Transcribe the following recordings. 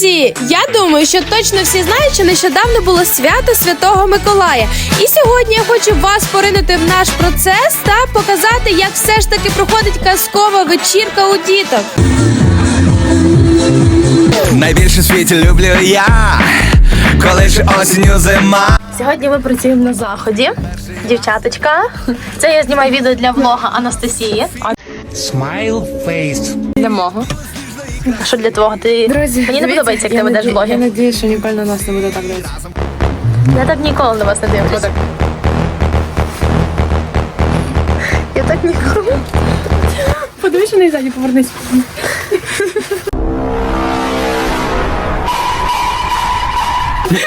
Друзі, я думаю, що точно всі знають, що нещодавно було свято Святого Миколая. І сьогодні я хочу вас поринути в наш процес та показати, як все ж таки проходить казкова вечірка у діток. Найбільше в світі люблю я, коли ж осінню зима. Сьогодні ми працюємо на заході. Дівчаточка. Це я знімаю відео для влога Анастасії. Smile face. Для мого. А що для твого? Ти мені не подобається, як ти ведеш Я влоги. надіюсь, що ніколи на нас не буде так дивитися. Я так ніколи на вас не дивлюсь. Я так ніколи. Подивись, що не ззаді повернись.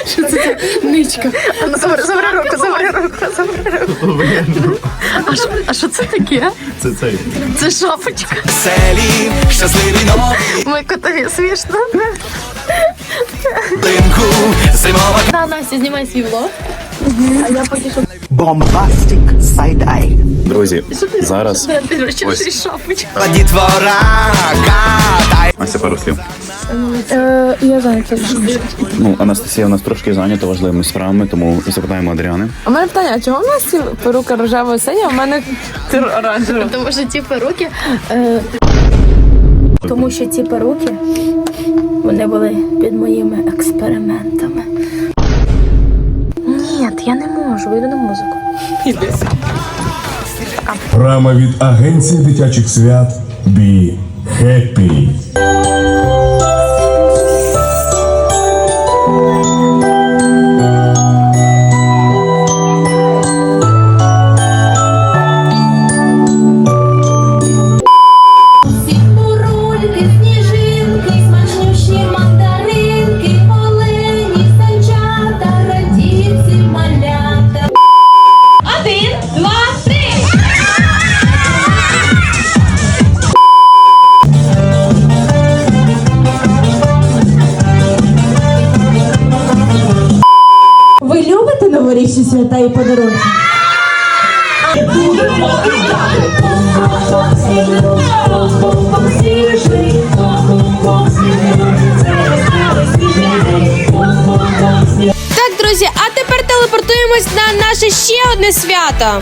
Що це за ничка? А ну, Забери, забери руку, забери руку, забери руку. А що, а що це таке? Це цей. Це шапочка. Селі, щасливі Ми котові смішно. На, Настя, знімай свій влог. А я поки що bombastic side eye. Друзі, зараз ти шапочку. катай. Ася пару слів. Е, я зайнята. Ну, Анастасія у нас трошки зайнята важливими справами, тому запитаємо Адріани. У мене питання, а чого в нас ці перука рожева синя, а в мене оранжева? Тому що ці перуки. Е... Тому що ці перуки вони були під моїми експериментами. Ні, я не можу, вийду на музику. Програма від Агенції дитячих свят Be Happy. Свята і подарунки? Так, друзі, а тепер телепортуємось на наше ще одне свято.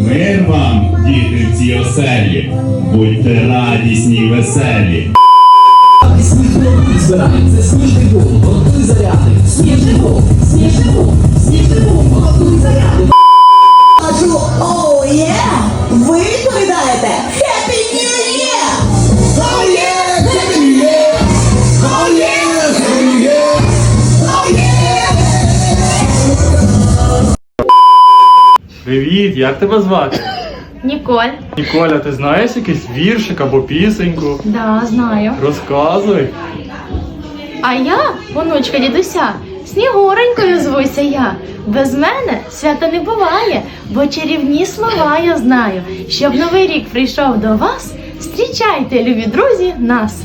Мир вам, діти в цій оселі, будьте радісні й веселі. Оу, є! Ви відповідаєте Happy New Year! Oh yeah! Happy New Year! Oh yeah! Happy New Year! Oh yeah! Привіт, як тебе звати? Ніколь. Ніколя, ти знаєш якийсь віршик або пісеньку? Да, знаю. Розказуй. А я, онучка дідуся, Снігуренькою звуся я. Без мене свята не буває, бо чарівні слова я знаю. Щоб новий рік прийшов до вас, зустрічайте, любі друзі, нас.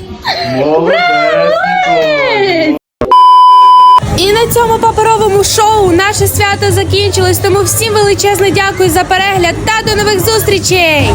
І на цьому паперовому шоу наше свято закінчилось. Тому всім величезне дякую за перегляд та до нових зустрічей!